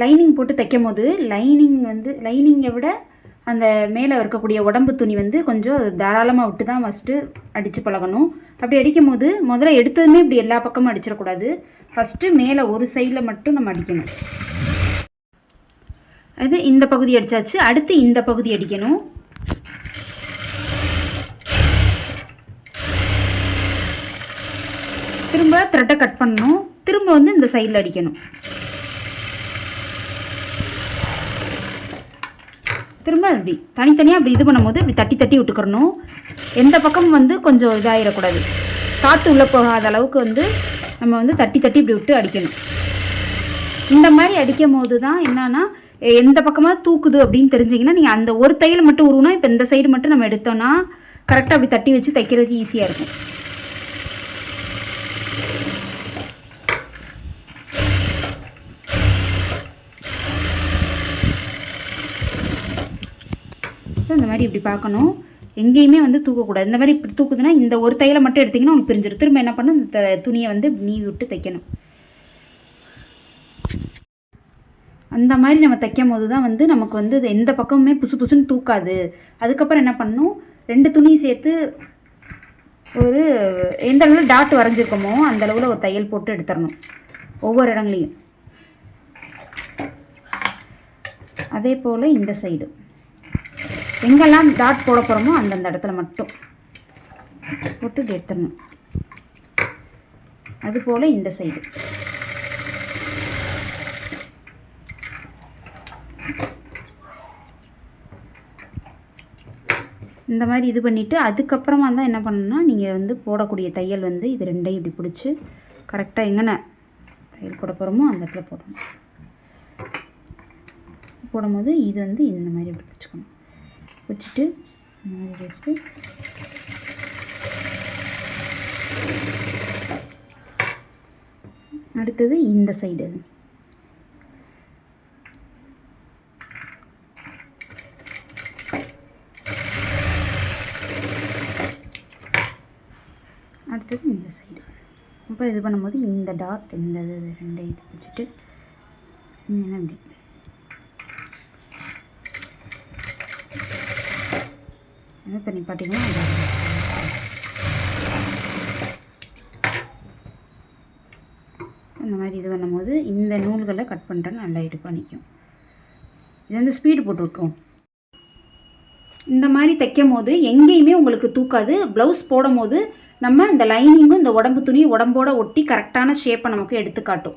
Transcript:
Lining போட்டு தைக்கும் போது லைனிங் வந்து லைனிங்கை விட அந்த மேலே இருக்கக்கூடிய உடம்பு துணி வந்து கொஞ்சம் தாராளமாக விட்டு தான் ஃபஸ்ட்டு அடித்து பழகணும். அப்படி அடிக்கும் போது முதல்ல எடுத்ததுமே இப்படி எல்லா பக்கமும் அடிச்சிடக்கூடாது. ஃபஸ்ட்டு மேலே ஒரு சைடில் மட்டும் நம்ம அடிக்கணும். அது இந்த பகுதி அடித்தாச்சு அடுத்து இந்த பகுதி அடிக்கணும். திரும்ப த்ரெட்டை கட் பண்ணணும். திரும்ப வந்து இந்த சைடில் அடிக்கணும். திரும்ப அப்படி தனித்தனியாக அப்படி இது பண்ணும்போது இப்படி தட்டி தட்டி விட்டுக்கிறணும். எந்த பக்கம் வந்து கொஞ்சம் இதாகிடக்கூடாது காற்று உள்ளே போகாத அளவுக்கு வந்து நம்ம வந்து தட்டி தட்டி இப்படி விட்டு அடிக்கணும். இந்த மாதிரி அடிக்கும் போது தான் என்னன்னா எந்த பக்கமாக தூக்குது அப்படின்னு தெரிஞ்சிங்கன்னா நீங்கள் அந்த ஒரு தையல் மட்டும் உருவினா இப்போ இந்த சைடு மட்டும் நம்ம எடுத்தோம்னா கரெக்டாக அப்படி தட்டி வச்சு தைக்கிறதுக்கு ஈஸியாக இருக்கும். இப்போ இந்த மாதிரி இப்படி பார்க்கணும். எங்கேயுமே வந்து தூக்கக்கூடாது. இந்த மாதிரி இப்படி தூக்குதுன்னா இந்த ஒரு தையலை மட்டும் எடுத்திங்கன்னா உங்களுக்கு பிரிஞ்சிடும் திரும்ப என்ன பண்ணணும்? இந்த துணியை வந்து நீவி விட்டு தைக்கணும். அந்த மாதிரி நம்ம தைக்கும் போது தான் வந்து நமக்கு வந்து இது எந்த பக்கமுமே புசு புசுன்னு தூக்காது. அதுக்கப்புறம் என்ன பண்ணணும்? ரெண்டு துணியும் சேர்த்து ஒரு எந்த அளவில் டாட் வரைஞ்சிருக்கோமோ அந்த அளவில் ஒரு தையல் போட்டு எடுத்துடணும். ஒவ்வொரு இடங்களையும். அதே போல் இந்த சைடு எங்கெல்லாம் டாட் போட போகிறோமோ அந்தந்த இடத்துல மட்டும் போட்டு எடுத்துடணும். அதுபோல் இந்த சைடு இந்த மாதிரி இது பண்ணிவிட்டு அதுக்கப்புறமா தான் என்ன பண்ணணும்னா நீங்கள் வந்து போடக்கூடிய தையல் வந்து இது ரெண்டையும் இப்படி பிடிச்சி கரெக்டாக எங்கன தையல் போட போகிறோமோ அந்த இடத்துல போடணும். போடும்போது இது வந்து இந்த மாதிரி இப்படி பிடிச்சிக்கணும். வச்சுட்டு மாறி மாதிரி வச்சுட்டு அடுத்தது இந்த சைடு அடுத்தது இந்த சைடு அப்போ இது பண்ணும்போது இந்த டாட் இந்த இது ரெண்டையும் வச்சுட்டு என்ன அப்படி என்ன தண்ணி அந்த இந்த மாதிரி இது பண்ணும்போது இந்த நூல்களை கட் பண்ணுறேன் நல்லா இது நிற்கும் இது வந்து ஸ்பீடு போட்டு விட்ருவோம் இந்த மாதிரி தைக்கும் போது எங்கேயுமே உங்களுக்கு தூக்காது. ப்ளவுஸ் போடும் போது நம்ம இந்த லைனிங்கும் இந்த உடம்பு துணி உடம்போட ஒட்டி கரெக்டான ஷேப்பை நமக்கு எடுத்துக்காட்டும்